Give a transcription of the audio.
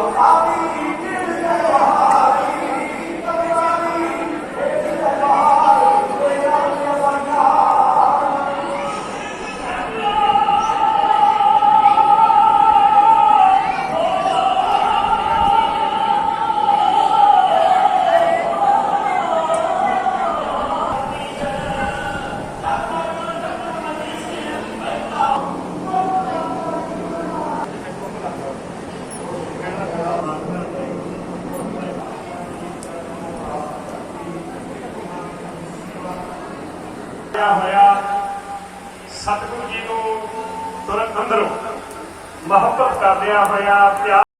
Oh. ਕਰਦਿਆਂ ਹੋਇਆ ਸਤਿਗੁਰੂ ਜੀ ਨੂੰ ਤੁਰੰਤ ਅੰਦਰੋਂ ਮੁਹੱਬਤ ਕਰਦਿਆਂ ਹੋਇਆ ਪਿਆਰ